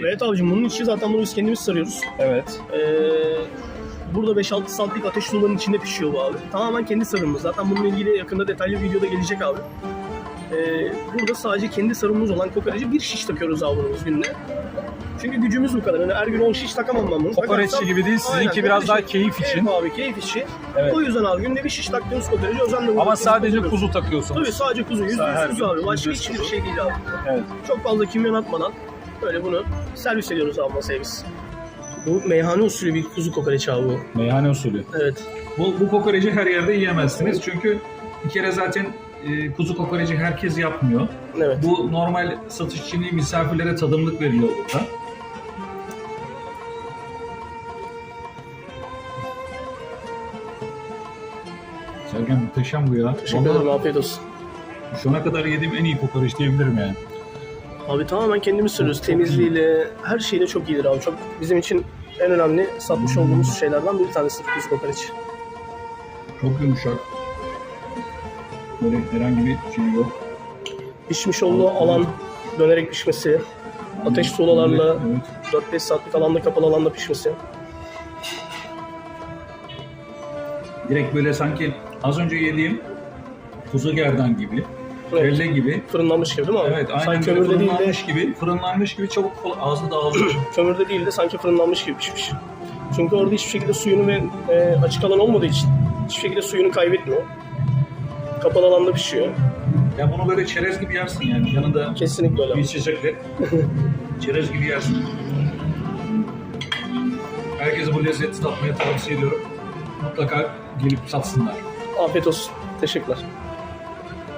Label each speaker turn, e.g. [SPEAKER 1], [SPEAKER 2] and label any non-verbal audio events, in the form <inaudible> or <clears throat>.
[SPEAKER 1] Evet abicim bunun içi zaten bunu biz kendimiz sarıyoruz.
[SPEAKER 2] Evet.
[SPEAKER 1] Ee, burada 5-6 saatlik ateş sularının içinde pişiyor bu abi. Tamamen kendi sarımımız. Zaten bununla ilgili yakında detaylı bir videoda gelecek abi. Ee, burada sadece kendi sarımımız olan kokoreci bir şiş takıyoruz abi bunun günde. Çünkü gücümüz bu kadar. Yani her gün 10 şiş takamam ben bunu.
[SPEAKER 2] Kokoreççi
[SPEAKER 1] Takarsam-
[SPEAKER 2] gibi değil, sizinki
[SPEAKER 1] Aynen,
[SPEAKER 2] biraz daha
[SPEAKER 1] kardeşim.
[SPEAKER 2] keyif için.
[SPEAKER 1] Evet abi keyif işi.
[SPEAKER 2] Evet.
[SPEAKER 1] O yüzden abi günde bir şiş taktığımız kokoreci özenle
[SPEAKER 2] Ama sadece kuzu takıyorsunuz.
[SPEAKER 1] Tabii sadece kuzu. Yüzde
[SPEAKER 2] Her
[SPEAKER 1] yüz
[SPEAKER 2] gün
[SPEAKER 1] kuzu abi. Başka
[SPEAKER 2] yüzde
[SPEAKER 1] hiçbir
[SPEAKER 2] kuzu.
[SPEAKER 1] şey değil abi.
[SPEAKER 2] Evet.
[SPEAKER 1] Çok fazla kimyon atmadan böyle bunu servis ediyoruz abi masaya biz. Bu meyhane usulü bir kuzu kokoreç abi bu.
[SPEAKER 2] Meyhane usulü.
[SPEAKER 1] Evet.
[SPEAKER 3] Bu, bu kokoreci her yerde yiyemezsiniz. Çünkü bir kere zaten e, kuzu kokoreci herkes yapmıyor.
[SPEAKER 1] Evet.
[SPEAKER 3] Bu normal satışçılığı misafirlere tadımlık veriyor burada. Sergen muhteşem bu ya.
[SPEAKER 1] Teşekkür ederim.
[SPEAKER 3] Vallahi
[SPEAKER 1] Afiyet olsun.
[SPEAKER 3] şu ana kadar yediğim en iyi kokoreç diyebilirim yani.
[SPEAKER 1] Abi tamamen kendimiz sürüyoruz. Temizliğiyle, her şeyle çok iyidir abi. Çok bizim için en önemli satmış olduğumuz şeylerden bir tanesi kuzu kokoreç.
[SPEAKER 3] Çok yumuşak. Böyle herhangi bir şey yok.
[SPEAKER 1] Pişmiş olduğu alan dönerek pişmesi, ateş tuğlalarla
[SPEAKER 3] Evet,
[SPEAKER 1] 4-5 saatlik alanda kapalı alanda pişmesi.
[SPEAKER 3] Direkt böyle sanki az önce yediğim kuzu gerdan gibi,
[SPEAKER 1] Evet.
[SPEAKER 3] Kelle gibi.
[SPEAKER 1] Fırınlanmış gibi değil mi abi?
[SPEAKER 3] Evet, aynen
[SPEAKER 1] sanki
[SPEAKER 3] böyle
[SPEAKER 1] kömürde değil de,
[SPEAKER 3] fırınlanmış gibi, fırınlanmış gibi çabuk kol- ağzı dağılıyor. <clears throat>
[SPEAKER 1] kömürde değil de sanki fırınlanmış gibi pişmiş. Çünkü orada hiçbir şekilde suyunu ve e, açık alan olmadığı için hiçbir şekilde suyunu kaybetmiyor. Kapalı alanda pişiyor.
[SPEAKER 3] ya bunu böyle çerez gibi yersin yani. Yanında
[SPEAKER 1] Kesinlikle öyle.
[SPEAKER 3] bir içecekle <laughs> çerez gibi yersin. Herkese bu lezzeti tatmaya tavsiye ediyorum. Mutlaka gelip satsınlar.
[SPEAKER 1] Afiyet olsun. Teşekkürler.